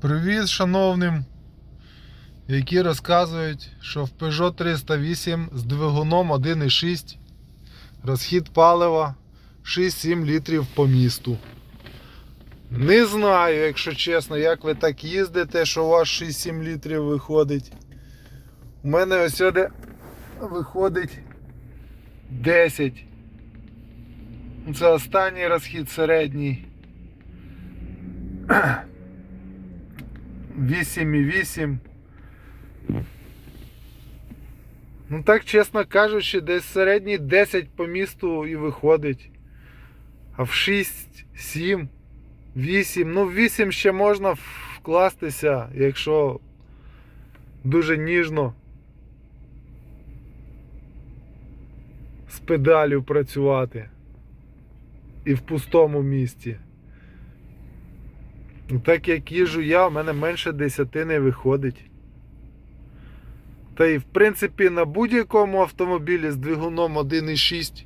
Привіт, шановним, які розказують, що в Peugeot 308 з двигуном 1,6 розхід палива 6-7 літрів по місту. Не знаю, якщо чесно, як ви так їздите, що у вас 6-7 літрів виходить. У мене ось сюди виходить 10. Це останній розхід середній. 8,8. Ну так, чесно кажучи, десь середній 10 по місту і виходить. А в 6, 7, 8. Ну, в 8 ще можна вкластися, якщо дуже ніжно з педалю працювати. І в пустому місці. Ну, Так як їжу я, у мене менше 10 виходить. Та і в принципі на будь-якому автомобілі з двигуном 1,6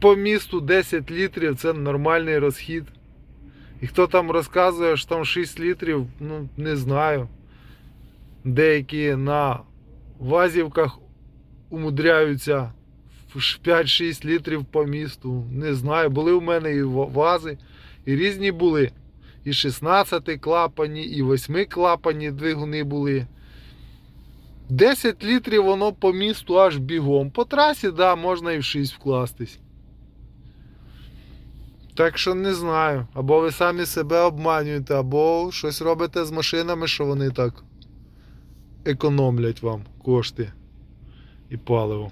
по місту 10 літрів це нормальний розхід. І хто там розказує, що там 6 літрів, ну не знаю. Деякі на вазівках умудряються в 5-6 літрів по місту. Не знаю. Були в мене і вази, і різні були. І 16 клапані, і 8 клапані двигуни були. 10 літрів воно по місту аж бігом. По трасі, да, можна і в 6 вкластись. Так що не знаю. Або ви самі себе обманюєте, або щось робите з машинами, що вони так економлять вам кошти і паливо.